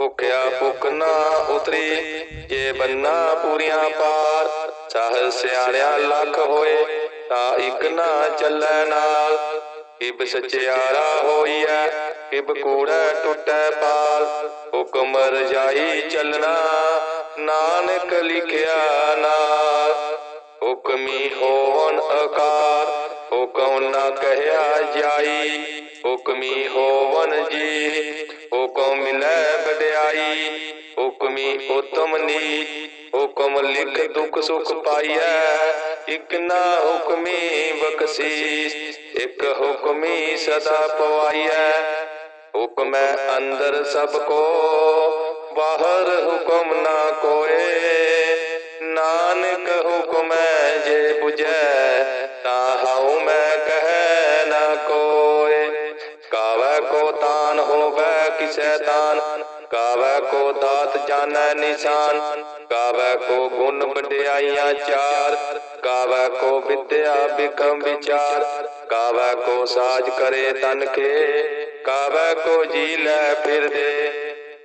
ਭੁਖਿਆ ਭੁਖ ਨਾ ਉਤਰੀ, ਜੇ ਬੰਨਾ ਪੂਰੀਆਂ ਪਾਰ ਸਾਹ ਸਿਆਣਿਆ ਲੱਖ ਹੋਏ, ਤਾਂ ਇੱਕ ਨਾ ਚੱਲੈ ਨਾਲ। ਕਿਬ ਸਚਿਆਰਾ ਹੋਈਐ, ਕਿਬ ਕੂੜਾ ਟੁੱਟੈ ਪਾਲ। ਹੁਕਮ ਰਜਾਈ ਚੱਲਣਾ, ਨਾਨਕ ਲਿਖਿਆ ਨਾਲ। ਹੁਕਮੀ ਹੋਣ ਅਕਾਰ, ਹੁਕਮ ਨਾ ਕਹਿਆ ਜਾਈ। ਹੁਕਮੀ ਹੋਵਨ ਜੀ, ਹੁਕਮ ਮਿਲੈ ਵਡਿਆਈ, ਹੁਕਮੀ ਉਤਮ ਨੀ ਹੁਕਮ ਲਿਖ ਦੁਖ ਸੁਖ ਪਾਈਐ, ਇਕ ਨਾ ਹੁਕਮੀ ਬਖਸ਼ੀਸ, ਇਕ ਹੁਕਮੀ ਸਦਾ ਪਵਾਈਐ। ਹੁਕਮੈ ਅੰਦਰ ਸਭ ਕੋ, ਬਾਹਰ ਹੁਕਮ ਨਾ ਕੋਏ। ਨਾਨਕ ਹੁਕਮੈ ਜੇ 부ਜੈ ਹੋਵੈ ਕਿਸੈ ਤਾਨ ਕਾਵੈ ਕੋ ਦਾਤ ਜਾਣੈ ਨਿਸ਼ਾਨ ਕਾਵੈ ਕੋ ਗੁਣ ਵਡਿਆਈਆਂ ਚਾਰ ਕਾਵੈ ਕੋ ਵਿਦਿਆ ਬਿਕਮ ਵਿਚਾਰ ਕਾਵੈ ਕੋ ਸਾਜ ਕਰੇ ਤਨ ਕੇ ਕਾਵੈ ਕੋ ਜੀ ਲੈ ਫਿਰਦੇ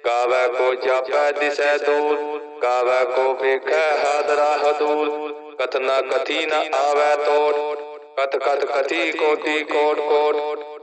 ਕਾਵੈ ਕੋ ਜਾਪੈ ਦਿਸੈ ਦੂਰ ਕਾਵੈ ਕੋ ਵੇਖੈ ਹਾਦਰਾ ਹਦੂਰ, ਕਥਨਾ ਕਥੀ ਨ ਆਵੈ ਤੋੜ ਕਤ ਕਤ ਕਥੀ ਕੋਟੀ ਕੋਟ ਕੋਟ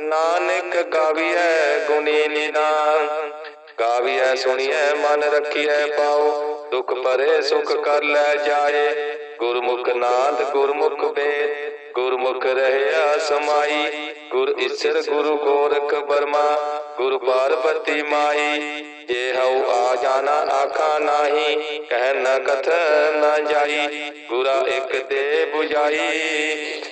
ਨਾਨਕ ਗਾਵੀਐ ਗੁਣੀ ਨਿਦਾਨ ਗਾਵੀਐ ਸੁਣੀਐ ਮਨ ਰੱਖੀਐ ਪਾਉ ਦੁਖ ਪਰੇ ਸੁਖ ਕਰ ਲੈ ਜਾਏ। ਗੁਰਮੁਖ ਨਾਦ ਗੁਰਮੁਖ ਵੇਦ ਗੁਰਮੁਖ ਰਹਿਆ ਸਮਾਈ। ਗੁਰ ਈਸ਼ਰ ਗੁਰੂ ਗੋਰਖ ਬਰਮਾ ਗੁਰ ਪਾਰਬਤੀ ਮਾਈ। ਜੇ ਹਉ ਆ ਜਾਣਾ ਆਖਾ ਨਾਹੀ। ਕਹਿ ਨ ਕਥ ਨ ਜਾਈ। ਗੁਰਾ ਇਕ ਦੇ 부ਜਾਈ।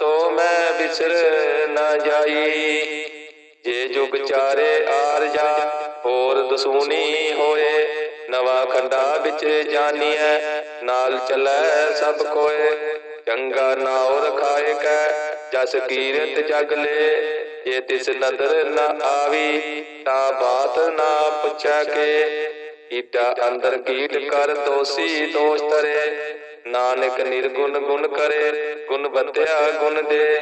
ਸੋ ਮੈਂ ਬਿਸਰ ਨਾ ਜਾਈ। ਜੇ ਜੁਗ ਚਾਰੇ ਆਰ ਹੋਰ ਦਸੂਨੀ ਹੋਏ, ਨਵਾ ਖੰਡਾ ਵਿੱਚ ਜਾਨੀਐ, ਨਾਲ ਚੱਲੈ ਸਭ ਕੋਏ। ਚੰਗਾ ਨਾਉ ਰਖਾਏ ਕੈ, ਜਸ ਕੀਰਤ ਜਗ ਲੈ। ਜੇ ਤਿਸ ਨਦਰ ਨਾ ਆਵੀ, ਤਾਂ ਬਾਤ ਨਾ ਪੁੱਛੈ ਕੇ। ਈਟਾ ਅੰਦਰ ਕੀਟ ਕਰ ਦੋਸੀ ਦੋਸ਼ ਤਰੇ ਨਾਨਕ ਨਿਰਗੁਣ ਗੁਣ ਕਰੇ, ਗੁਣ ਬਤਿਆ ਗੁਣ ਦੇ।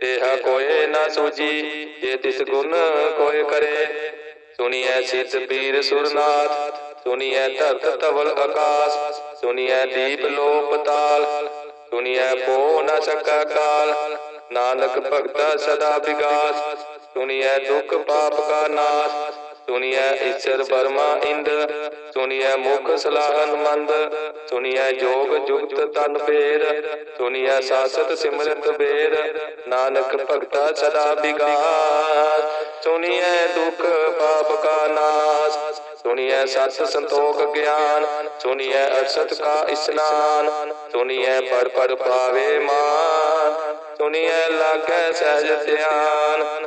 ਦੇਹਾ ਕੋਏ ਨਾ ਸੂਜੀ ਜੇ ਤਿਸ ਗੁਣ ਕੋਏ ਕਰੇ। ਸੁਣੀਐ ਸਿਤ ਪੀਰ ਸੁਰਨਾਥ, ਸੁਣੀਐ ਧਰਤ ਤਵਲ ਆਕਾਸ, ਸੁਣੀਐ ਦੀਪ ਲੋਪ ਤਾਲ, ਸੁਣੀਐ ਪੋ ਨਾ ਸਕਾ ਕਾਲ। ਨਾਨਕ ਭਗਤਾ ਸਦਾ ਵਿਗਾਸ, ਸੁਣੀਐ ਦੁਖ ਪਾਪ ਕਾ ਨਾਸ ਸੁਣੀਐ ਈਸ਼ਰ ਬਰਮਾ ਇੰਦ, ਸੁਣੀਐ ਮੁਖ ਸਲਾਹਨ ਮੰਦ ਸੁਣੀਐ ਜੋਗ ਜੁਗਤ ਤਨ ਬੇਰ ਸੁਣੀਐ ਸਾਸਤ ਸਿਮਰਤ ਬੇਰ, ਨਾਨਕ ਭਗਤਾ ਸਦਾ ਵਿਗਾਸ ਸੁਣੀਐ ਦੁਖ ਪਾਪ ਕਾ ਨਾਸ, ਸੁਣੀਐ ਸਤ ਸੰਤੋਖ ਗਿਆਨ, ਸੁਣੀਐ ਅਸਤ ਕਾ ਇਸਨਾਨ, ਸੁਣੀਐ ਪਰ ਪਰ ਪਾਵੇ ਮਾਨ, ਸੁਣੀਐ ਲਾਗੈ ਸਹਿਜ ਧਿਆਨ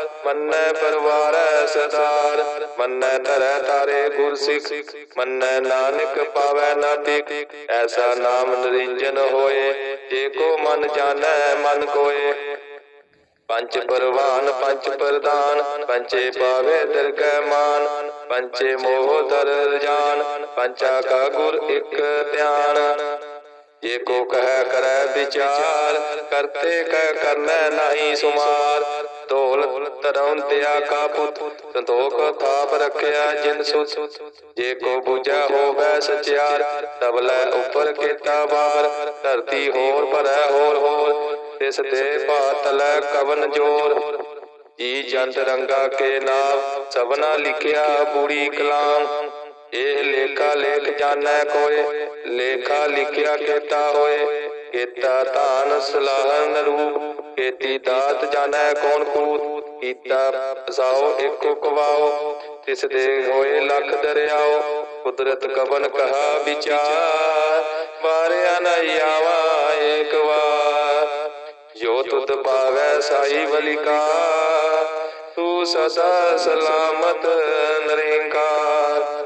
ਮੰਨੈ ਪਰਵਾਰੈ ਸਦਾਰ ਮੰਨੈ ਧਰੈ ਤਾਰੇ ਗੁਰ ਸਿੱਖ ਮੰਨੈ ਨਾਨਕ ਪਾਵੈ ਨਾ ਟਿਕ ਐਸਾ ਨਾਮ ਨਰਿੰਜਨ ਹੋਏ, ਜੇ ਕੋ ਮਨ ਜਾਣੈ, ਮਨ ਕੋਏ। ਪੰਚ ਪਰਵਾਨ, ਪੰਚ ਪ੍ਰਦਾਨ, ਪੰਚੇ ਪਾਵੇ ਦਰਗਹਿ ਮਾਨ, ਪੰਚੇ ਮੋਹ ਦਰ ਜਾਨ ਪੰਚਾ ਕਾ ਗੁਰ ਇੱਕ ਧਿਆਨ। ਜੇ ਕੋ ਕਹਿ ਕਰੈ ਵਿਚਾਰ, ਕਰਤੇ ਕਹਿ ਕਰਨੈ ਨਹੀਂ ਸੁਮਾਰ ਢੋਲ ਤਰਉ ਦਿਆ ਕਾ ਪੁੱਤ ਸੰਤੋਖ ਥਾਪ ਰਖਿਆ ਜਿਨ ਸੁਤ। ਜੇ ਕੋ ਬੁਝੈ ਹੋਵੈ ਸਚਿਆਰ ਤਬਲੇ ਉੱਪਰ ਕੀਤਾ ਬਾਰ ਧਰਤੀ ਹੋਰ ਭਰੈ ਹੋਰ ਹੋਰ, ਤਿਸ ਦੇ ਪਾਤਲੈ ਕਵਨ ਜੋਰ। ਜੀ ਜੰਤ ਰੰਗਾ ਕੇ ਨਾਮ, ਸਭਨਾ ਲਿਖਿਆ ਬੂੜੀ ਕਲਾਮ। ਇਹ ਲੇਖਾ ਲੇਖ ਜਾਣੈ ਕੋਏ, ਲੇਖਾ ਲਿਖਿਆ ਕੀਤਾ ਹੋਏ। ਕੀਤਾ ਧਾਨ ਸਲਾਹਨ ਰੂਪ ਕੀਤੀ ਦਾਤ ਜਾਣੈ ਕੌਣ ਕੂਤ, ਕੀਤਾ ਫਸਾਓ ਇੱਕੋ ਕਵਾਓ ਤਿਸ ਦੇ ਹੋਏ ਲੱਖ ਦਰਿਆਓ ਕੁਦਰਤ ਕਵਨ ਕਹਾ ਵਿਚਾਰ, ਵਾਰਿਆ ਨ ਆਵਾ ਏਕ ਵਾਰ। ਜੋ ਤੁਧ ਪਾਵੈ ਸਾਈ ਬਲਿਕਾ ਤੂੰ ਸਦਾ ਸਲਾਮਤ ਨਰੇਕਾਰ।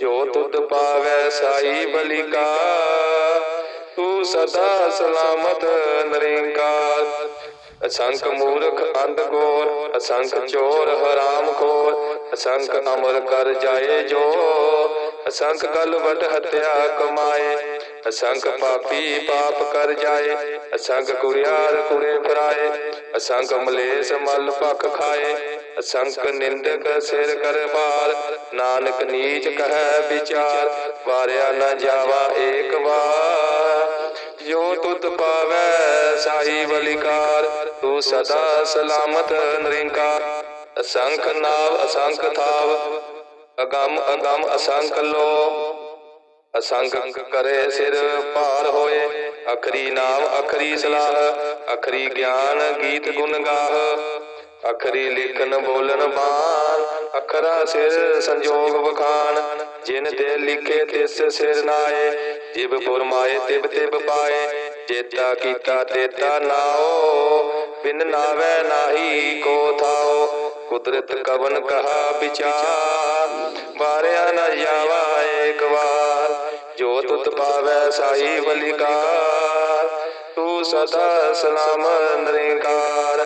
ਜੋ ਤੁਧ ਪਾਵੈ ਸਾਈ ਬਲਿਕਾ, ਤੂੰ ਸਦਾ ਸਲਾਮਤ ਨਰਿੰਕਾਰ ਅਸੰਖ ਮੂਰਖ ਅੰਧ ਗੋਰ ਅਸੰਖ ਚੋਰ ਹਰਾਮ ਖੋਰ, ਅਸੰਖ ਅਮਰ ਕਰ ਜਾਏ ਜੋ, ਅਸੰਖ ਗਲ ਹਤਿਆ ਕਮਾਏ, ਅਸੰਖ ਪਾਪੀ ਪਾਪ ਕਰ ਜਾਏ, ਅਸੰਖ ਕੁੜਿਆਰ ਕੁੜੇ ਫਰਾਏ, ਅਸੰਖ ਮਲੇਸ਼ ਮਲ ਭਖ ਖਾਏ। ਅਸੰਖ ਨਿੰਦਕ ਸਿਰ ਕਰ ਭਾਰ ਨਾਨਕ ਨੀਚ ਕਹੈ ਵਿਚਾਰ, ਵਾਰਿਆ ਨਾ ਜਾਵਾ ਏਕ ਵਾਰ। ਜੋ ਤੁਧ ਪਾਵੈ ਸਾਈ ਬਲਿਕਾਰ ਤੂੰ ਸਦਾ ਸਲਾਮਤ ਨਰਿੰਕਾਰ। ਅਸੰਖ ਨਾਵ ਅਸੰਖ ਥਾਵ, ਅਗੰਮ ਅਗੰਮ ਅਸੰਖ ਲੋ ਅਸੰਖ ਕਰੇ ਸਿਰ ਭਾਰ ਹੋਏ, ਅਖਰੀ ਨਾਮ ਅਖਰੀ ਸਲਾਹ, ਅਖਰੀ ਗਿਆਨ ਗੀਤ ਗੁਣ ਗਾਹ। ਅਖਰੀ ਲਿਖਨ ਬੋਲਨ ਬਾਣ, ਅਖਰਾ ਸਿਰ ਸੰਜੋਗ ਵਖਾਨ ਜਿਨ ਤੇ ਲਿਖੇ ਤਿਸ ਸਿਰ ਨਾਏ, ਜਿਬ ਫੁਰਮਾਏ ਤਿਬ ਤਿਬ ਪਾਏ ਜੇਤਾ ਕੀਤਾ ਤੇਤਾ ਨਾਓ, ਬਿਨ ਨਾਵੇ ਨਾਹੀ ਕੋ ਥਾਓ, ਕੁਦਰਤ ਕਵਨ ਕਹਾ ਵਿਚਾਰ, ਵਾਰਿਆ ਨਾ ਜਾਵਾ ਏਕ ਵਾਰ, ਜੋ ਤੁਤ ਪਾਵੈ ਸਾਈ ਬਲਿਕਾਰ ਤੂੰ ਸਦਾ ਸਲਾਮ ਨਰਿੰਕਾਰ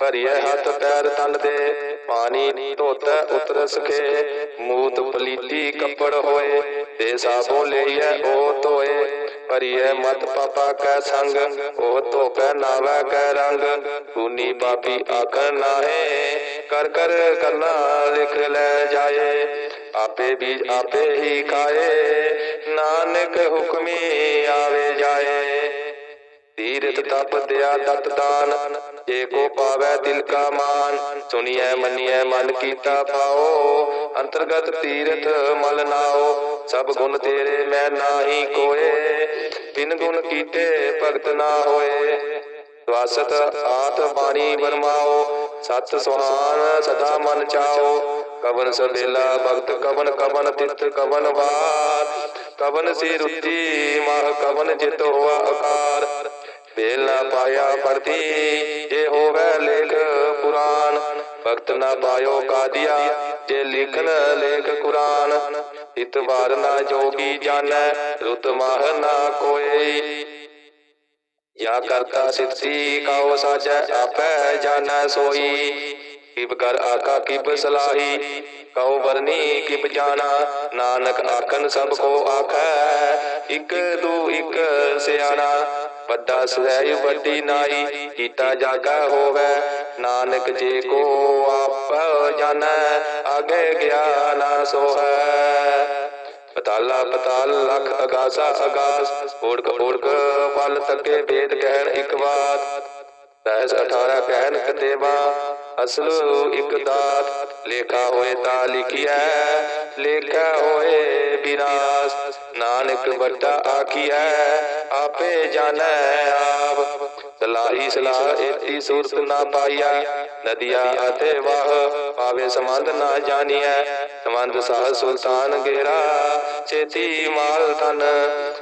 ਭਰੀਏ ਹੱਥ ਪੈਰ ਤਨ ਦੇ, ਪਾਣੀ ਧੋਤੈ ਉਤਰ ਸਕੇ ਮੂਤ ਪਲੀਤੀ ਕੱਪੜ ਹੋਏ, ਤੇ ਸਾਬੋ ਲਈਐ ਉਹ ਧੋਏ। ਭਰੀਏ ਮਤ ਪਾਪਾ ਕੈ ਸੰਗ, ਉਹ ਧੋਪੈ ਨਾਵੈ ਕੈ ਰੰਗ। ਕੂਨੀ ਪਾਪੀ ਆਖਰ ਨਾਹੇ, ਕਰ ਕਰ ਕਰਨਾ ਲਿਖ ਲੈ ਜਾਏ। ਆਪੇ ਬੀਜ ਆਪੇ ਹੀ ਖਾਏ, ਨਾਨਕ ਹੁਕਮੀ ਆਵੇ ਜਾਏ। ਤੀਰਥ ਤਪ ਦਿਆ ਦਤ ਦਾਨ, ਜੇ ਕੋ ਪਾਵੈ ਦਿਲ ਕਾ ਮਾਨ। ਸੁਣੀਐ, ਮੰਨੀਐ, ਮਨ ਕੀਤਾ ਪਾਓ, ਅੰਤਰਗਤ ਤੀਰਥ ਮਲ ਨਾਓ। ਸਭ ਗੁਣ ਤੇਰੇ ਮੈਂ ਨਾਹੀ ਕੋਏ ਬਿਨ ਗੁਣ ਕੀਤੇ ਭਗਤ ਨਾ ਹੋਏ। ਸਵਾਸਤ ਆਤ ਬਾਣੀ ਬਰਮਾਓ ਸਤ ਸੁਹਾਨ ਸਦਾ ਮਨ ਚਾਓ। ਕਵਨ ਸਬੇਲਾ ਭਗਤ, ਕਵਨ ਕਵਨ ਤਿਤ ਕਵਨ ਵਾਰ। ਕਵਨ ਸੀ ਰੁੱਤੀ ਮਾਹ ਕਵਨ ਜਿਤ ਹੋਆ ਆਕਾਰ ਬੇਲ ਨਾ ਪਾਇਆ ਪਰਤੀ ਜੇ ਹੋਵੇ ਲੇਖ ਕੁਰਾਨ ਭਗਤ ਨਾ ਪਾਇਓ ਕਾਦੀਆ, ਜੇ ਲਿਖਨ ਲੇਖ ਕੁਰਾਨ। ਇਤਵਾਰ ਨਾ ਜੋਗੀ ਜਾਣੈ, ਰੁਤ ਮਾਹ ਨਾ ਕੋਈ ਯਾ ਕਰਤਾ ਸਿੱਧੀ, ਕਾਉ ਸਾਜੈ, ਆਪੈ ਜਾਣੈ ਸੋਈ। ਕਿਬ ਕਰ ਆਕਾ, ਕਿਬ ਸਲਾਹੀ, ਕਉ ਵਰਨੀ, ਕਿਬ ਜਾਣਾ। ਨਾਨਕ ਆਖਨ ਸਭ ਕੋ ਆਖੈ, ਇਕ ਦੂ ਇਕ ਸਿਆਣਾ। ਵੱਡਾ ਸਹਿ ਵੱਡੀ ਨਾਈ, ਕੀਤਾ ਜਾਗਾ ਹੋਵੇ। ਨਾਨਕ ਜੇ ਕੋ ਆਪ ਜਾਣੈ, ਆਗੇ ਗਿਆ ਸੋਹੈ। ਪਤਾਲਾ ਪਤਾਲ, ਲਖ ਅਗਾਸਾ ਅਗਾਸ ਓੜਕ ਓੜਕ ਪਲ ਤੱਕੇ ਵੇਦ ਕਹਿਣ ਇੱਕ ਬਾਤ। ਤੈਸ 18 ਕਹਿਣ ਕਤੇਵਾ ਅਸਲ ਇੱਕ ਦਾਤ। ਲੇਖਾ ਹੋਏ ਤਾਂ ਲਿਖਿਆ ਲੇਖਾ ਹੋਏ ਵਿਨਾਸ਼ ਨਾਨਕ ਵੱਡਾ ਆਖੀਐ ਆਪੇ ਜਾਣੈ ਆਪ। ਸਲਾਹੀ ਸਲਾਹ ਏਤੀ ਸੂਰਤ ਨਾ ਪਾਈਆ। ਨਦੀਆ ਅਤੇ ਵਾਹ ਪਾਵੇ ਸੰਬੰਧ ਨਾ ਜਾਣੀਐ। ਸੰਬੰਧ ਸਾਹ ਸੁਲਤਾਨ ਗੇਰਾ ਚੇਤੀ ਮਾਲ ਤਨ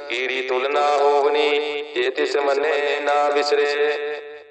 ਕੀੜੀ ਤੁਲਨਾ ਹੋਵਨੀ, ਜੇ ਤਿਸ ਮੰਨੇ ਨਾ ਵਿਸਰੇ।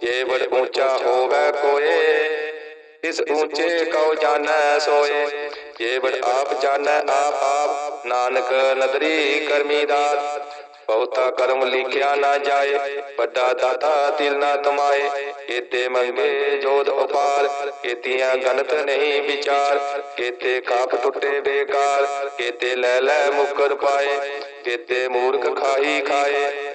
ਜੇ ਬੜ ਉੱਚਾ ਹੋਵੇ ਕੋਏ, ਇਸ ਉੱਚੇ ਕਉ ਜਾਣੈ ਸੋਏ। ਜੇ ਬੜ ਆਪ ਜਾਣੈ ਆਪ ਆਪ, ਨਾਨਕ ਨਦਰੀ ਕਰਮੀ ਦਾਤ। ਬਹੁਤਾ ਕਰਮ ਲਿਖਿਆ ਨਾ ਜਾਏ, ਵੱਡਾ ਦਾਤਾ ਦਿਲ ਨਾ ਤਮਾਏ। ਕੀਤੇ ਮੰਗੇ ਜੋਦ ਉਪਾਰ, ਕੀਤੀਆਂ ਗਨਤ ਨਹੀਂ ਵਿਚਾਰ। ਕੀਤੇ ਕਾਪ ਟੁੱਟੇ ਬੇਕਾਰ, ਕਿਤੇ ਲੈ ਲੈ ਮੁਕਰ ਪਾਏ। ਕਿਤੇ ਮੂਰਖ ਖਾਈ ਖਾਏ।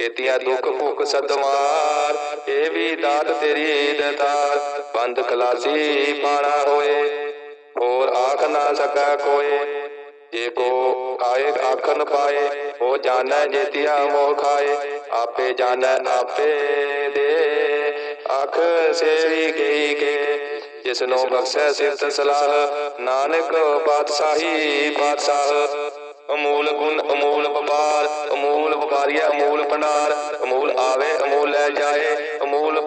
ਕੀਤੀਆਂ ਦੁੱਖ ਭੁੱਖ ਸਦਮਾਰ, ਇਹ ਵੀ ਦਾਤ ਤੇਰੀ ਦਤਾਰ, ਬੰਦ ਖਲਾਸੀ ਪਾਣਾ ਹੋਏ, ਹੋਰ ਆਖ ਨਾ ਸਕੈ ਕੋਏ। ਜੇ ਕੋ ਆਏ ਆਖਨ ਪਾਏ ਉਹ ਜਾਣੈ ਜੇਤਿਆ ਮੋਹ ਖਾਏ, ਆਪੇ ਜਾਣੈ ਆਪੇ ਦੇ। ਆਖ ਸੇਵੀ ਗਈ ਕੇ ਜਿਸ ਨੂੰ ਬਖਸ਼ੈ ਸਿਫਤ ਸਲਾਹ, ਨਾਨਕ ਪਾਤਸ਼ਾਹੀ ਪਾਤਸ਼ਾਹ ਅਮੂਲ ਗੁਣ ਅਮੂਲ ਵਪਾਰ ਅਮੂਲ ਵਪਾਰੀਆ ਅਮੂਲ ਭੰਡਾਰ ਅਮੂਲ ਆਵੇ ਅਮੂਲ ਲੈ ਜਾਏ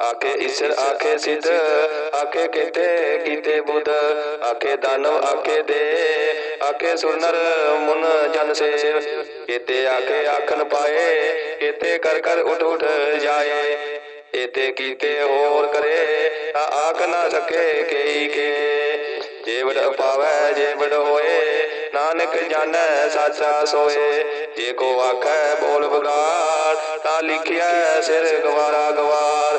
ਆਖੇ ਈਸ਼ਰ ਆਖੇ ਸਿੱਧ ਆਖੇ ਕੀਤੇ ਕੀਤੇ ਬੁੱਧ ਆਖੇ ਦਾਨਵ ਆਖੇ ਦੇ ਆਖੇ ਸੁਰਨਰ ਮੁਨ ਜਨ ਸੇਵ ਕੀਤੇ ਆਖੇ ਆਖਨ ਪਾਏ ਕੀਤੇ ਕਰ ਕਰ ਉਠ ਉਠ ਜਾਏ ਏਤੇ ਕੀਤੇ ਹੋਰ ਕਰੇ ਆ ਆਖ ਨਾ ਸਕੇ ਕਈ ਕੇ ਜੇਵੜ ਪਾਵੈ ਜੇਵੜ ਹੋਏ ਨਾਨਕ ਜਾਣੈ ਸਾਚਾ ਸੋਏ ਜੇ ਕੋ ਆਖੈ ਬੋਲ ਬਗਾੜ ਤਾਂ ਲਿਖਿਆ ਸਿਰ ਗਵਾਰਾ ਗਵਾਰ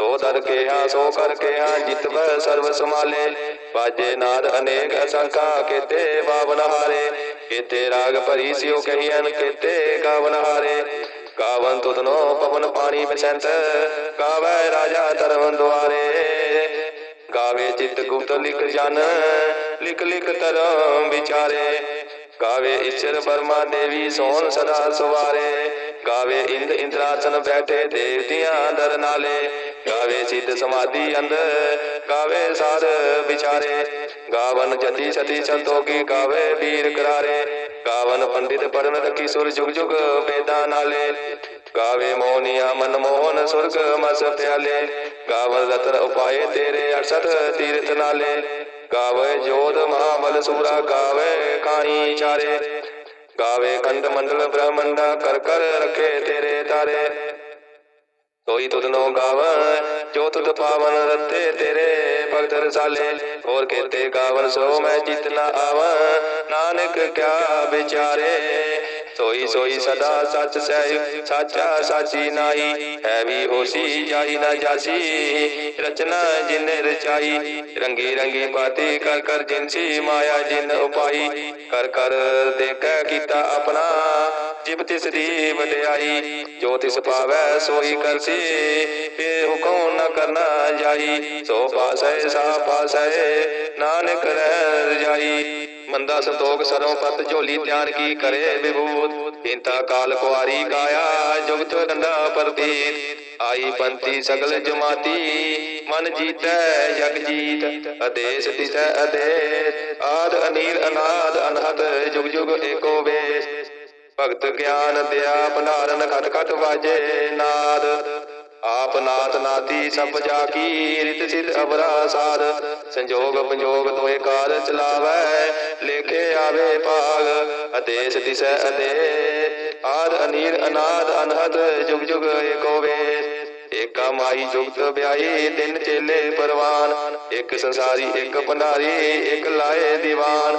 ਸੋ ਦਰ ਕੇ ਹਾਂ ਸੋ ਕਰ ਕੇ ਹਾਂ ਜਿਤਵ ਸਮਾਲੇ ਬਾਜੇ ਨਾਦ ਅਨੇਕ ਅਸੰਖਾ, ਕੀਤੇ ਬਾਵਨ ਹਾਰੇ। ਕੀਤੇ ਰਾਗ ਭਰੀ ਸਿਓ ਕਹੀਨ ਕੀਤੇ ਗਾਵਨ ਹਾਰੇ। ਗਾਵਨ ਤੁਧਨੋ ਪਵਨ ਪਾਣੀ ਬਸੰਤ ਗਾਵੇ ਰਾਜਾ ਧਰਮ ਦੁਆਰੇ। ਗਾਵੇ ਚਿਤ ਗੁਪਤ ਲਿਖ ਜਨ, ਲਿਖ ਲਿਖ ਧਰਮ ਵਿਚਾਰੇ। ਗਾਵੇ ਈਸ਼ਰ ਬਰਮਾ ਦੇਵੀ ਸੋਨ ਸਦਾ ਸਵਾਰੇ। ਗਾਵੇ ਇੰਦ ਇੰਦਰਾਸਨ ਬੈਠੇ ਦੇਵਤਿਆਂ ਦਰ ਨਾਲੇ। ਗਾਵੇ ਸਿੱਧ ਸਮਾਧੀ ਅੰਦਰ, ਗਾਵੇ ਸਾਧ ਵਿਚਾਰ। ਵਿਚਾਰੇ ਗਾਵਨ ਜਤੀ ਸਤੀ ਸੰਤੋਖੀ ਗਾਵੇ ਵੀਰ ਕਰਾਰੇ। ਗਾਵਨ ਪੰਡਿਤ ਪੜਨ ਰਖੀ ਸੁਰ ਜੁਗ ਜੁਗ ਵੇਦਾਂ ਨਾਲੇ। ਗਾਵੇ ਮੋਹਨੀਆ ਮਨ ਮੋਹਨ ਸੁਰਗ ਮਸ ਪਿਆਲੇ। ਗਾਵਨ ਰਤਨ ਉਪਾਏ ਤੇਰੇ 68 ਤੀਰਥ ਨਾਲੇ। ਗਾਵੇ ਜੋਤ ਮਹਾਬਲ ਸੂਰਾ ਗਾਵੇ ਕਾਈ ਚਾਰੇ। ਗਾਵੇ ਖੰਡ ਮੰਡਲ ਬ੍ਰਹਮੰਡਾ ਕਰ ਕਰ ਰਖੇ ਤੇਰੇ ਤਾਰੇ। ਤੋਈ ਤੁਧ ਨੋ ਗਾਵਨ ਜੋ ਤੁਧ ਪਾਵਨ ਰਤੇ ਤੇਰੇ ਭਗਤ ਰਸਾਲੇ। ਹੋਰ ਕੇਤੇ ਗਾਵਨ ਸੋ ਮੈਂ ਜਿਤ ਨਾ ਆਵਨ ਨਾਨਕ ਕਿਆ ਵਿਚਾਰੇ। ਸੋਈ ਸੋਈ ਸਦਾ ਸੱਚ ਸਹਿ ਸਾਚਾ ਸਾਚੀ ਨਾਈ ਹੈ ਵੀ ਹੋਸੀ ਜਾਈ ਨਾ ਜਾਸੀ। ਰਚਨਾ ਜਿਨ ਰਚਾਈ, ਰੰਗੀ ਰੰਗੀ ਬਾਤੀ ਕਰ ਕਰ ਜਿਨਸੀ ਮਾਇਆ ਜਿਨ ਉਪਾਈ। ਕਰ ਕਰ ਦੇਖੈ ਕੀਤਾ ਆਪਣਾ ਜਿਬ ਤਿਸ ਦੀ ਵਡਿਆਈ, ਜੋ ਤਿਸ ਪਾਵੈ ਸੋਈ ਕਰਸੀ ਫੇ ਹੁਕਮ ਨ ਕਰਨਾ ਜਾਈ। ਸੋ ਪਾਸੈ, ਸਾ ਪਾਸੈ, ਨਾਨਕ ਰਹਿ ਰਜਾਈ ਮੰਦਾ ਸੰਤੋਖ ਸਰੋਂ ਪਤ ਝੋਲੀ ਤਿਆਰ ਕੀ ਕਰੇ ਵਿਭੂਤ? ਇੰਤਾ ਕਾਲ ਕੁਆਰੀ ਗਾਇਆ ਜੁਗਤ ਡੰਡਾ ਪ੍ਰਤੀਤ ਆਈ ਪੰਤੀ ਸਗਲ ਜਮਾਤੀ, ਮਨ ਜੀਤੈ ਜਗ ਜੀਤ। ਅਦੇਸ ਦਿਸੈ ਅਦੇਸ ਆਦ ਅਨੀਲ ਅਨਾਦ ਅਨਹਦ, ਜੁਗ ਜੁਗ ਏਕੋ ਵੇਸ। ਭਗਤ ਗਿਆਨ ਦਿਆ, ਭੰਡਾਰਨ ਖਟ ਖਟ ਵਾਜੇ ਨਾਦ। ਆਪ ਨਾਥ ਨਾਤੀ ਸਭ ਜਾ ਕੀ, ਰਿਤ ਸਿਧ ਅਵਰਾ ਸਾਧ ਸੰਜੋਗ ਪੰਜੋਗ ਤੋਏ ਕਾਰ ਚਲਾਵੈ, ਲੇਖੇ ਆਵੇ ਭਾਗ। ਅਦੇਸ ਦਿਸੈ ਅਦੇ ਆਦ ਅਨੀਰ ਅਨਾਦ ਅਨਹਦ, ਜੁਗ ਜੁਗ ਏਕੋ ਵੇਸ ਏਕਾ ਮਾਈ ਜੁਗਤ ਵਿਆਈ ਤਿੰਨ ਚੇਲੇ ਪਰਵਾਨ। ਇੱਕ ਸੰਸਾਰੀ, ਇੱਕ ਭੰਡਾਰੀ, ਇੱਕ ਲਾਏ ਦੀਵਾਨ।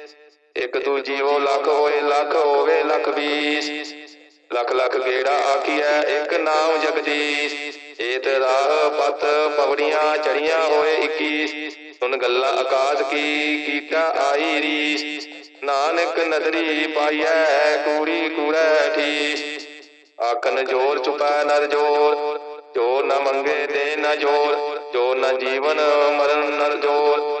ਇੱਕ ਤੂ ਜੀਵੋ ਲੱਖ ਹੋਏ, ਲੱਖ ਹੋਵੇ, ਲੱਖ ਵੀਸ ਲੱਖ ਲੱਖ ਗੇੜਾ ਆਖੀਐ, ਇੱਕ ਨਾਮ ਜਗਦੀਸ਼। ਏਤ ਰਾਹ ਪਤ ਪਵੜੀਆਂ ਚੜੀਆਂ ਹੋਏ 21 ਸੁਨ ਗੱਲਾਂ ਆਕਾਸ਼ ਕੀ, ਕੀਟਾ ਆਈ ਰੀਸ। ਨਾਨਕ ਨਦਰੀ ਪਾਈਐ, ਕੂੜੀ ਕੂੜੈ ਠੀਸ। ਆਖਨ ਜੋਰ ਚੁਪੈ ਨਰ ਜੋਰ, ਜੋ ਨ ਮੰਗੇ ਦੇ ਨ ਜੋਰ, ਜੋ ਨ ਜੀਵਨ ਮਰਨ ਨਰ ਜੋਰ।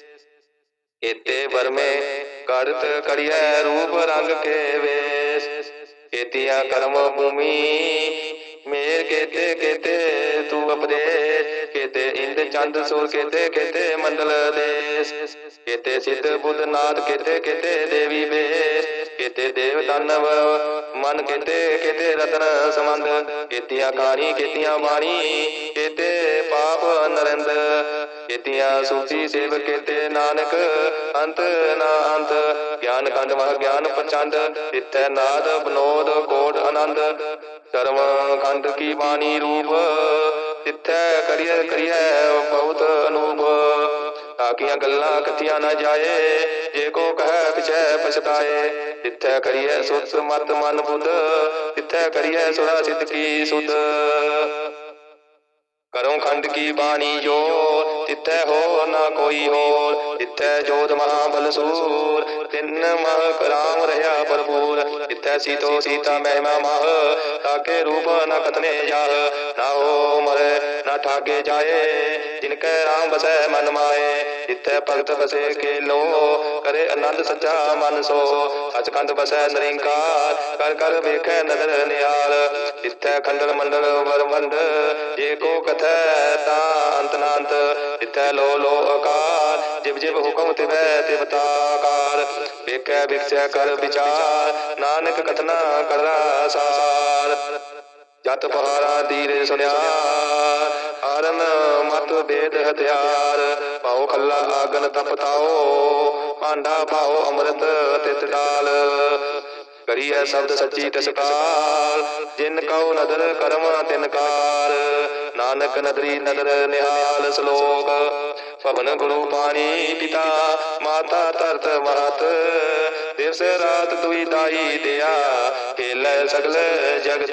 ਇਤੇ ਵਰਮੇ ਕਰਤ ਕਰਿਐ ਰੂਪ ਰੰਗ ਕੇ ਵੇਸ। ਕੇਤੀਆਂ ਕਰਮ ਭੂਮੀ ਮੇਰ ਕੇਤੇ ਕੇਤੇ ਤੂ ਅਪਦੇਸ ਕੇਤੇ ਇੰਦ ਚੰਦ ਸੂਰ ਕੇਤੇ ਕੇਤੇ ਮੰਡਲ ਦੇਸ। ਕੇਤੇ ਸਿੱਧ ਬੁੱਧ ਨਾਥ ਕੇਤੇ ਕੇਤੇ ਦੇਵੀ ਵੇਸ। ਕੇਤੇ ਦੇਵ ਦਾਨਵ ਮਨ ਕੇਤੇ ਕੇਤੇ ਰਤਨ ਸੰਬੰਧ। ਕੇਤੀਆਂ ਕਾਣੀ ਕੇਤੀਆਂ ਬਾਣੀ ਕੇਤੇ ਪਾਪ ਨਰਿੰਦ। ਕੇਤੀਆਂ ਸੂਚੀ ਸੇਵ ਕੇਤੇ ਨਾਨਕ, ਅੰਤ ਨਾ ਅੰਤ। ਗਿਆਨ ਕੰਡ ਮਹ ਗਿਆਨ ਪਚੰਦ ਤਿੱਥੈ ਨਾਦ ਬਨੋਦ ਕੋਟ ਆਨੰਦ। ਕਰਮ ਖੰਡ ਕੀ ਬਾਣੀ ਰੂਪ ਤਿੱਥੈ ਕਰੀਏ ਕਰੀਏ ਬਹੁਤ ਅਨੂਪ। ਤਾਕੀਆਂ ਗੱਲਾਂ ਕਥੀਆਂ ਨਾ ਜਾਏ, ਜੇ ਕੋ ਕਹੈ ਪਿਛੈ ਪਛਤਾਏ। ਤਿੱਥੈ ਕਰੀਐ ਸੁਤ ਮਤ ਮਨ ਬੁੱਧ ਤਿੱਥੈ ਕਰੀਏ ਸੁਰਾ ਸਿੱਧ ਕੀ ਸੁਧ। ਕਰਮ ਖੰਡ ਕੀ ਬਾਣੀ ਜੋ ਜਿੱਥੈ ਹੋ ਨਾ ਕੋਈ ਹੋਰ, ਜਿੱਥੈ ਜੋਤ ਮਹਾ ਬਲਸੂਰ ਤਿੰਨ ਮਹ ਰਾਮ ਰਹਾ ਭਰਪੂਰ। ਜਿੱਥੈ ਸੀਤੋ ਸੀਤਾ ਮਹਿਮਾ ਮਹ, ਤਾਕੇ ਰੂਪ ਨ ਕਤਨੇ ਜਾਹ। ਨਾ ਹੋ ਮਰੇ, ਨਾ ਠਾਗੇ ਜਾਏ, ਜਿਨ ਕੈ ਰਾਮ ਬਸੈ ਮਨ ਮਾਏ। ਜਿੱਥੈ ਭਗਤ ਬਸੇ ਕੇ ਲੋ ਕਰੇ ਆਨੰਦ ਸੱਚਾ ਮਨ ਸੋ। ਅਚਕੰਦ ਬਸੈ ਨਿਰੰਕਾਰ, ਕਰ ਕਰ ਵੇਖੈ ਨਦਰ ਨਿਹਾਲ। ਜਿੱਥੈ ਖੰਡਲ ਮੰਡਲ ਵਰਵੰਡ ਜੇ ਕਥੈ ਤਾਂ ਅੰਤ ਨਾੰਤ। ਜਿੱਥੈ ਲੋ ਲੋ ਆਕਾਰ, ਜਿਵ ਜਿਵ ਹੁਕਮ ਤਿਵੈ ਤਿਵਤਾ ਤਾਕਾਰ। ਵੇਖੈ ਵਿਖੈ ਕਰ ਵਿਚਾਰ, ਨਾਨਕ ਕਥਨਾ ਕਰਨਾ ਸਾਰ। ਜਤ ਪਹਾਰਾ ਦੀਰੇ ਸੁਨਿਆ ਹਰਨ ਮਤ ਬੇਦ ਹਥਿਆਰ ਪਾਉ ਖੱਲਾ ਆਗਨ ਤਪਤਾਓ ਭਾਂਡਾ ਪਾਉ ਅੰਮ੍ਰਿਤ ਤਿਤ ਡਾਲ ਕਰੀਐ ਸ਼ਬਦ ਸੱਚੀ ਤਸਕਾਰ ਜਿਨ ਕਉ ਨਦਰ ਕਰਮ ਤਿਨਕਾਰ ਨਾਨਕ ਨਦਰੀ ਨਦਰ ਨਿਹਾਲ ਸ਼ਲੋਕ, ਭਵਨ ਗੁਰੂ ਪਾਣੀ ਪਿਤਾ, ਮਾਤਾ ਧਰਤ ਮਾਤ ਦਿਵਸ ਰਾਤ ਦੁਈ ਦਾਈ ਦਿਆ, ਖੇਲੇ ਸਗਲ ਜਗਤ।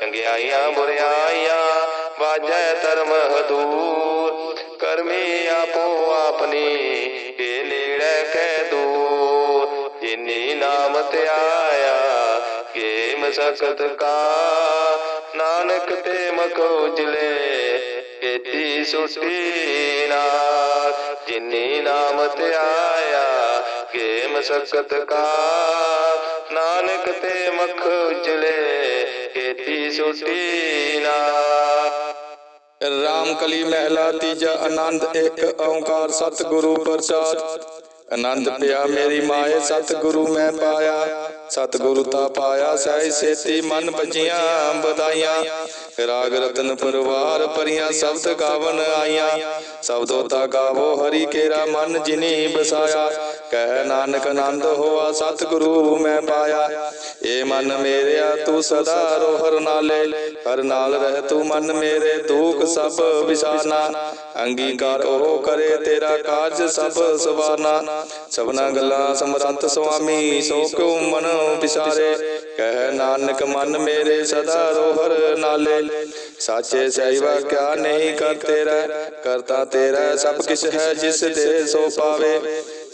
ਚੰਗਿਆਈਆਂ ਬੁਰਿਆਈਆਂ ਵਾਜੈ ਧਰਮ ਹਦੂਰ। ਕਰਮੀ ਆਪੋ ਆਪਣੀ, ਕੇ ਨੇੜੇ ਕੈ ਦੂਰ। ਜਿਨੀ ਨਾਮ ਧਿਆਇਆ ਕੇ ਮਸਕਤ ਕਾ। ਨਾਨਕ ਤੇ ਮਖ ਉਜਲੇ ਕੀਤੀ ਸੁਟੀ ਨਾਰ ਜਿਨੀ ਨਾਮ ਧਿਆਇਆ ਕੇ ਮਸਕਤ ਕਾ। ਨਾਨਕ ਤੇ ਮਖ ਉਜਲੇ, ਕੀਤੀ ਸੁਟੀ ਨਾਰ ਰਾਮ ਕਲੀ ਮਹਿਲਾ, ਤੀਜਾ ਆਨੰਦ, ਇੱਕ ਓੰਕਾਰ ਸਤਿਗੁਰੂ ਪ੍ਰਸਾਦ। ਆਨੰਦ ਪਿਆ ਮੇਰੀ ਮਾਏ, ਸਤਿਗੁਰੂ ਮੈਂ ਪਾਇਆ। ਸਤਿਗੁਰੂ ਤਾ ਪਾਇਆ ਸਹਿ ਸੇਤੀ ਮਨ ਬਚੀਆਂ ਬਧਾਈਆਂ ਰਾਗ ਰਤਨ ਪਰਵਾਰ ਪਰੀਆਂ ਸ਼ਬਦ ਗਾਵਨ ਆਈਆਂ। ਸ਼ਬਦੋ ਤਾ ਗਾਵੋ, ਹਰੀ ਕੇਰਾ ਮਨ ਜਿਨੀ ਬਸਾਇਆ ਕਹਿ ਨਾਨਕ ਆਨੰਦ ਹੋਆ, ਸਤਿਗੁਰੂ ਮੈਂ ਪਾਇਆ। ਏ ਮਨ ਮੇਰਿਆ, ਤੂੰ ਸਦਾ ਰੋਹਰ ਨਾਲੇ। ਹਰ ਨਾਲ ਰਹਿ ਤੂੰ ਮਨ ਮੇਰੇ, ਦੁਖ ਸਭ ਵਿਸਾਰਨਾ ਅੰਗੀਕਾਰ ਉਹ ਕਰੇ ਤੇਰਾ ਕਾਰਜ ਸਭ ਸਵਾਰਨਾ ਸਭਨਾ ਗੱਲਾਂ ਸਮਰੰਤ ਸੁਆਮੀ, ਸੋ ਕਿਉ ਮਨ ਵਿਸਾਰੇ? ਕਹਿ ਨਾਨਕ ਮਨ ਮੇਰੇ, ਸਦਾ ਰੋਹਰ ਨਾਲੇ। ਸਾਚੇ ਸਹਿਵਾ ਕਿਆ ਨਹੀਂ ਕਰ ਤੇਰਾ ਕਰਤਾ ਤੇਰਾ ਸਭ ਕਿਛ ਹੈ, ਜਿਸ ਦੇ ਸੋ ਪਾਵੇ।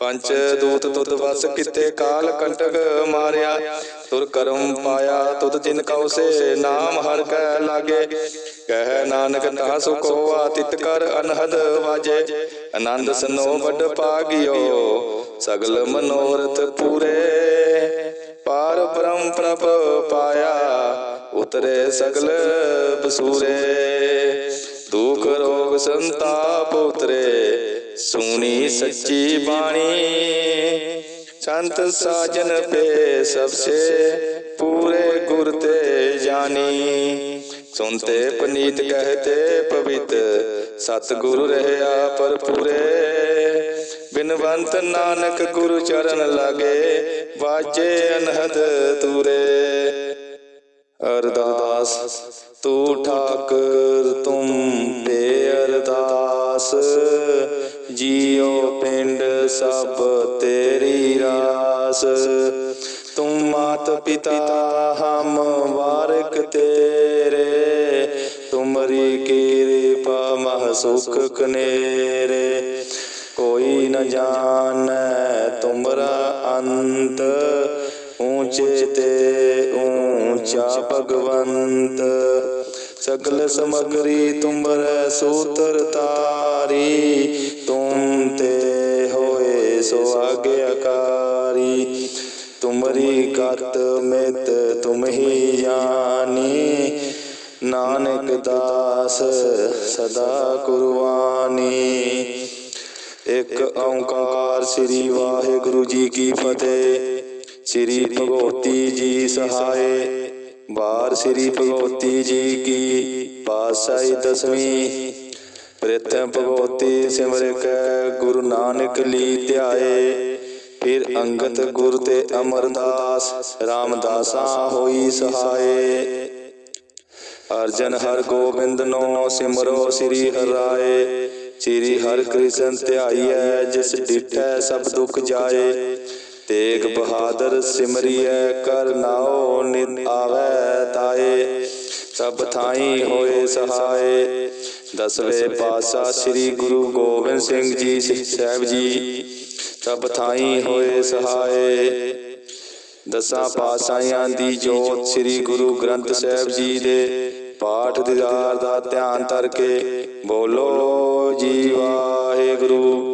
ਪੰਚ ਦੂਤ ਤੁਧ ਵਸ ਕਿਤੇ ਕਾਲ ਕੰਟਕ ਮਾਰਿਆ। ਤੁਰ ਕਰਮ ਪਾਇਆ ਤੁਧ ਜਿਨ ਕਉ ਸੇ ਨਾਮ ਹਰ ਕੈ ਲਾਗੇ। ਕਹਿ ਨਾਨਕ ਤਾ ਸੁਖ ਹੋਆ ਤਿਤ ਕਰ ਅਨਹਦ ਵਾਜੇ। ਆਨੰਦ ਸਨੋ ਵੱਡ ਪਾਗਿਓ, ਸਗਲ ਮਨੋਰਥ ਪੂਰੇ। ਪਾਰ ਬ੍ਰਹਮ ਪ੍ਰਭ ਪਾਇਆ, ਉਤਰੇ ਸਗਲ ਬਸੂਰੇ। ਦੁਖ ਰੋਗ ਸੰਤਾਪ ਉਤਰੇ ਸੁਣੀ ਸੱਚੀ ਬਾਣੀ। ਸੰਤ ਸਾਜਨ ਪੇ ਸਭਸੇ ਪੂਰੇ ਗੁਰ ਤੇ ਜਾਨੀ ਸੁਨਤੇ ਪਨੀਤ ਕਹਤੇ ਪਵਿੱਤ, ਸਤਿਗੁਰੂ ਰਹਿਆ ਪਰ ਪੂਰੇ ਬਿਨਵੰਤ ਨਾਨਕ ਗੁਰੂ ਚਰਨ ਲਾਗੇ, ਵਾਜੇ ਅਨਹਦ ਤੂਰੇ ਅਰਦਾਸ, ਤੂੰ ਠਾਕਰ, ਤੁਮ ਤੇ ਅਰਦਾਸ। ਪਿੰਡ ਸਭ ਤੇਰੀ ਰਾਸ। ਤੂੰ ਮਾਤ ਪਿਤਾ ਹਮ ਵਾਰਕ ਤੇਰੇ। ਤੁਮਰੀ ਕਿਰਪਾ ਮਹ ਸੁਖ ਕਨੇਰੇ। ਕੋਈ ਨ ਜਾਣੈ ਤੁਮਰਾ ਅੰਤ। ਊਚੇ ਤੇ ਊਚਾ ਭਗਵੰਤ। ਸਗਲ ਸਮਗਰੀ ਤੁਮਰੇ ਸੂਤਰ ਤਾਰੀ। ਤੁਮ ਤੇ ਸੋ ਆਗਿਆਕਾਰੀ ਤੁਮਰੀ ਕਰਤ ਮਿਤ ਤੁਮ ਹੀ ਜਾਨੀ ਨਾਨਕ ਦਾਸ ਸਦਾ ਕੁਰਬਾਨੀ। ਇੱਕ ਓੰਕਾਰ ਸ੍ਰੀ ਵਾਹਿਗੁਰੂ ਜੀ ਕੀ ਫਤਿਹ। ਸ੍ਰੀ ਭਗਵਤੀ ਜੀ ਸਹਾਏ। ਬਾਰ ਸ੍ਰੀ ਭਗਵਤੀ ਜੀ ਕੀ ਪਾਸਾਈ ਦਸਵੀਂ। ਪ੍ਰਥਮ ਭਗਵਤੀ ਸਿਮਰ ਕੈ, ਗੁਰੂ ਨਾਨਕ ਲੀ ਧਿਆਏ। ਫਿਰ ਅੰਗਤ ਗੁਰ ਤੇ ਅਮਰਦਾਸ, ਰਾਮਦਾਸਾ ਹੋਈ ਸਹਾਏ। ਅਰਜਨ ਹਰ ਗੋਬਿੰਦ ਨੋ ਸਿਮਰੋ ਸ੍ਰੀ ਹਰਾਏ। ਸ੍ਰੀ ਹਰਿ ਕ੍ਰਿਸ਼ਨ ਧਿਆਈਐ, ਜਿਸ ਡਿਠੈ ਸਭ ਦੁਖ ਜਾਏ। ਤੇਗ ਬਹਾਦਰ ਸਿਮਰਿਐ, ਕਰ ਨਾਉ ਨਿਤ ਆਵੈ ਤਾਏ। ਸਭ ਥਾਈ ਹੋਏ ਸਹਾਏ। ਦਸਵੇਂ ਪਾਤਸ਼ਾਹ ਸ੍ਰੀ ਗੁਰੂ ਗੋਬਿੰਦ ਸਿੰਘ ਜੀ ਸਾਹਿਬ ਜੀ, ਸਭ ਥਾਈ ਹੋਏ ਸਹਾਏ। ਦਸਾਂ ਪਾਤਸ਼ਾਹਾਂ ਦੀ ਜੋਤ ਸ੍ਰੀ ਗੁਰੂ ਗ੍ਰੰਥ ਸਾਹਿਬ ਜੀ ਦੇ ਪਾਠ ਦੀਦਾਰ ਦਾ ਧਿਆਨ ਧਰ ਕੇ ਬੋਲੋ, ਜੀ ਵਾਹਿਗੁਰੂ।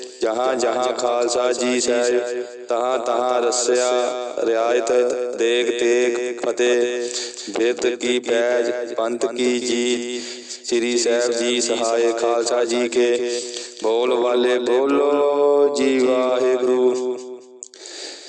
ਜਹਾਂ ਜਹਾਂ ਖਾਲਸਾ ਜੀ ਸਹਿ ਤਹਾਂ ਤਹਾਂ ਰਸਿਆ ਰਿਆਇਤ ਦੇਗ ਤੇਗ ਫਤਿਹ। ਬਿਰਤ ਕੀ ਪੈਜ ਪੰਥ ਕੀ ਜੀ। ਸ੍ਰੀ ਸਾਹਿਬ ਜੀ ਸਹਾਇ ਖਾਲਸਾ ਜੀ ਕੇ। ਬੋਲ ਵਾਲੇ ਬੋਲੋ ਜੀ ਵਾਹਿਗੁਰੂ।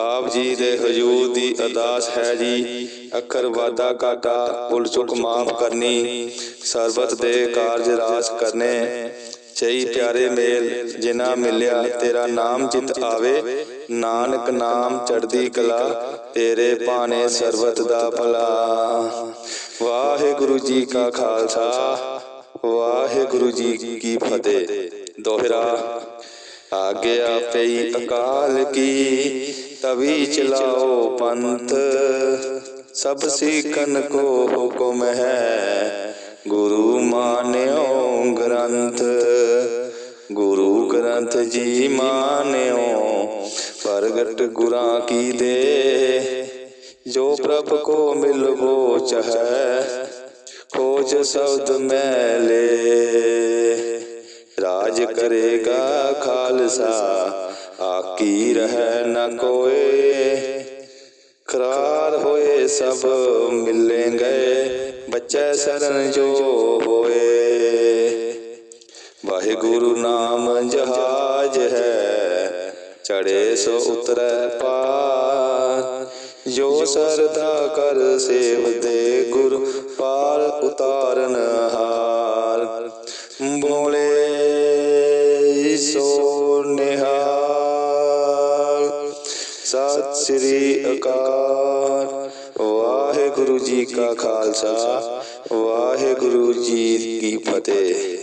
ਆਪ ਜੀ ਦੇ ਹਜੂਰ ਦੀ ਅਰਦਾਸ ਹੈ ਜੀ। ਅੱਖਰ ਵਾਦਾ ਘਾਟਾ, ਭੁੱਲ ਚੁੱਕ ਮਾਫ ਕਰਨੀ, ਸਰਬਤ ਦੇ ਕਾਰਜ ਰਾਸ ਕਰਨੇ। ਚਈ ਪਿਆਰੇ ਮੇਲ ਜਿਨਾ ਮਿਲਿਆ ਤੇਰਾ ਨਾਮ ਚਿਤ ਆਵੇ। ਨਾਨਕ ਨਾਮ ਚੜਦੀ ਕਲਾ, ਤੇਰੇ ਭਾਣੇ ਸਰਬਤ ਦਾ ਭਲਾ। ਵਾਹਿਗੁਰੂ ਜੀ ਕਾ ਖਾਲਸਾ, ਵਾਹਿਗੁਰੂ ਜੀ ਕੀ ਫਤਿਹ। ਦੋਹਰਾ। ਆਗਿਆ ਪਈ ਅਕਾਲ ਕੀ, ਤਵੀ ਚਲਾਓ ਪੰਥ। ਸਭ ਸਿੱਖਨ ਕੋ ਹੁਕਮ ਹੈ, ਗੁਰੂ ਮਾਨਿਓ ਗ੍ਰੰਥ। ਗੁਰੂ ਗ੍ਰੰਥ ਜੀ ਮਾਨਿਓ, ਪ੍ਰਗਟ ਗੁਰਾਂ ਕੀ ਦੇ। ਜੋ ਪ੍ਰਭ ਕੋ ਮਿਲਵੋ ਚਹੈ, ਖੋਜ ਸ਼ਬਦ ਮੈਲੇ ਰਾਜ ਕਰੇਗਾ ਖਾਲਸਾ। ਆਕੀ ਰਹਿ ਨ ਕੋਏ। ਖਰਾਰ ਹੋਏ ਸਭ ਮਿਲੇ ਗਏ ਬੱਚੇ ਸਰਨ ਜੋ ਹੋਏ। ਵਾਹਿਗੁਰੂ ਨਾਮ ਜਹਾਜ ਹੈ। ਚੜੇ ਸੋ ਉਤਰੈ ਪਾਰ। ਜੋ ਸਰਦਾ ਕਰ ਸੇਵਦੇ ਗੁਰ ਪਾਰ ਉਤਾਰਨ ਹਾਰ ਸੋ ਨਿਹਾਲ। ਸਤਿ ਸ੍ਰੀ ਅਕਾਲ। ਵਾਹਿਗੁਰੂ ਵਾਹਿਗੁਰੂ ਜੀ ਕਾ ਖਾਲਸਾ। ਵਾਹਿਗੁਰੂ ਜੀ ਕੀ ਫਤਿਹ।